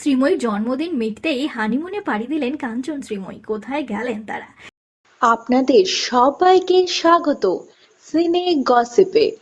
শ্রীময়ীর জন্মদিন মিটতেই হানিমুনে পাড়ি দিলেন কাঞ্চন শ্রীময়ী। কোথায় গেলেন তারা? আপনাদের সবাইকে স্বাগত। সিনে গসিপে।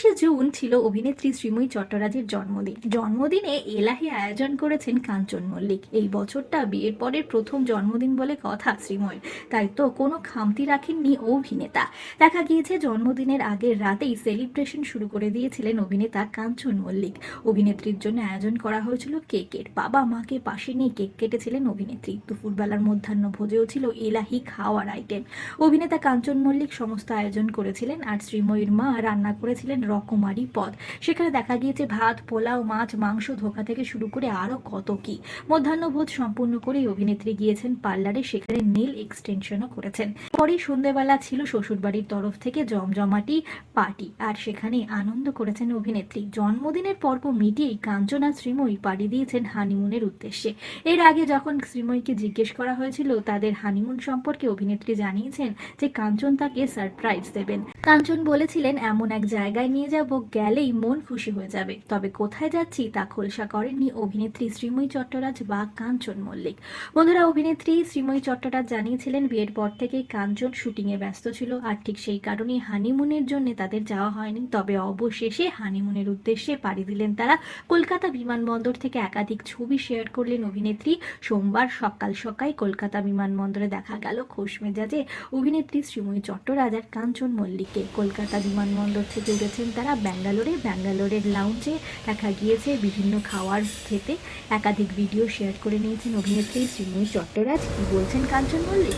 তিরিশে জুন ছিল অভিনেত্রী শ্রীময়ী চট্টরাজের জন্মদিন। জন্মদিনে এলাহি আয়োজন করেছেন কাঞ্চন মল্লিক। এই বছরটা বিয়ের পরের প্রথম জন্মদিন বলে কথা শ্রীময়ীর। তাই তো কোনো খামতি রাখেননি অভিনেতা। দেখা গিয়েছে জন্মদিনের আগের রাতেই সেলিব্রেশন শুরু করে দিয়েছিলেন অভিনেতা কাঞ্চন মল্লিক। অভিনেত্রীর জন্য আয়োজন করা হয়েছিল কেকের। বাবা মাকে পাশে নিয়ে কেক কেটেছিলেন অভিনেত্রী। দুপুরবেলার মধ্যাহ্ন ভোজেও ছিল এলাহি খাওয়ার আইটেম। অভিনেতা কাঞ্চন মল্লিক সমস্ত আয়োজন করেছিলেন আর শ্রীময়ীর মা রান্না করেছিলেন রকমারি পদ। সেখানে দেখা গিয়েছে ভাত, পোলাও, মাছ, মাংস, ধোকা থেকে শুরু করে আরও কত কি। মধ্যাহ্নভোজ সম্পূর্ণ করেই অভিনেত্রী গিয়েছেন পার্লারে, সেখানে নীল এক্সটেনশনও করেছেন। পরে সন্ধ্যেবেলা ছিল শ্বশুরবাড়ির তরফ থেকে জমজমাটি পার্টি, আর সেখানে আনন্দ করেছেন অভিনেত্রী। জন্মদিনের পর্ব মিটিয়েই কাঞ্চনা শ্রীময়ী পাড়ি দিয়েছেন হানিমুনের উদ্দেশ্যে। এর আগে যখন শ্রীময়ীকে জিজ্ঞেস করা হয়েছিল, তাদের হানিমুন সম্পর্কে অভিনেত্রী জানিয়েছেন যে, কাঞ্চন তাকে সারপ্রাইজ দেবেন। কাঞ্চন বলেছিলেন, এমন এক জায়গায় যাব গেলেই মন খুশি হয়ে যাবে। তবে কোথায় যাচ্ছি তা খোলসা করেননি অভিনেত্রী শ্রীময়ী চট্টরাজ বা কাঞ্চন মল্লিক। বন্ধুরা, অভিনেত্রী শ্রীময়ী চট্টরাজ জানিয়েছিলেন, বিয়ের পর থেকে কাঞ্চন শুটিংয়ে ব্যস্ত ছিল আর ঠিক সেই কারণেই হানিমুনের জন্য তাদের যাওয়া হয়নি। তবে অবশেষে হানিমুনের উদ্দেশ্যে পাড়ি দিলেন তারা। কলকাতা বিমানবন্দর থেকে একাধিক ছবি শেয়ার করলেন অভিনেত্রী। সোমবার সকাল সকাল কলকাতা বিমানবন্দরে দেখা গেল খোশ মেজাজে অভিনেত্রী শ্রীময়ী চট্টরাজ আর কাঞ্চন মল্লিককে। কলকাতা বিমানবন্দর থেকে উঠেছেন তারা ব্যাঙ্গালোরে ব্যাঙ্গালোরের লাউঞ্জে দেখা গিয়েছে বিভিন্ন খাওয়ার খেতে। একাধিক ভিডিও শেয়ার করে নিয়েছেন অভিনেত্রী শ্রীময়ী চট্টরাজ। কি বলছেন কাঞ্চন মল্লিক?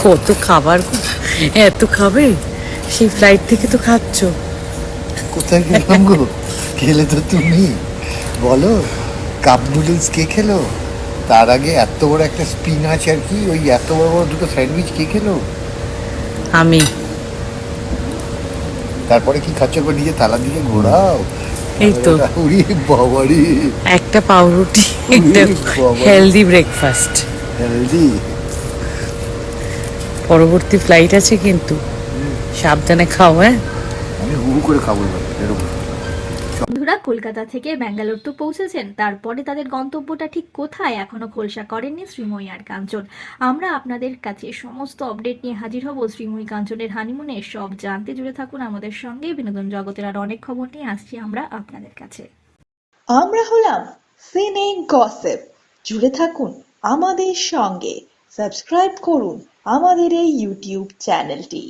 কত খাবার এত খাবে? সেই ফ্লাইট থেকে তো খাচ্ছ। কোথায় গেলাম গো? খেলে তো তুমি। বলো কাপ নুডলস কে খেলো? তার আগে এত বড় একটা স্পিনাচ আর কি? ওই এত বড় বড় দুটো স্যান্ডউইচ কে খেলো? আমি তারপরে কি খাচ্ছ? করে নিজে তালা দিয়ে ঘোরাও। এই তো। বাবারি। একটা পাউরুটি একটা হেলদি ব্রেকফাস্ট হেলদি পরবর্তী ফ্লাইট আছে কিন্তু। সাবধানে খাও হ্যাঁ? আমি হু করে খাব এরকম। বন্ধুরা, কলকাতা থেকে ব্যাঙ্গালোর তো পৌঁছেছেন। তারপরে তাদের গন্তব্যটা ঠিক কোথায় এখনও খোলসা করেননি শ্রীময়ী আর কাঞ্চন আমরা আপনাদের কাছে সমস্ত আপডেট নিয়ে হাজির হব শ্রীময়ী কাঞ্চনের হানিমুনে সব জানতে জুড়ে থাকুন আমাদের সঙ্গে। বিনোদন জগতের আর অনেক খবর নিয়ে আসছি আমরা আপনাদের কাছে। আমরা হলাম সিনে গসেপ জুড়ে থাকুন আমাদের সঙ্গে। সাবস্ক্রাইব করুন আমাদের এই ইউটিউব চ্যানেলটি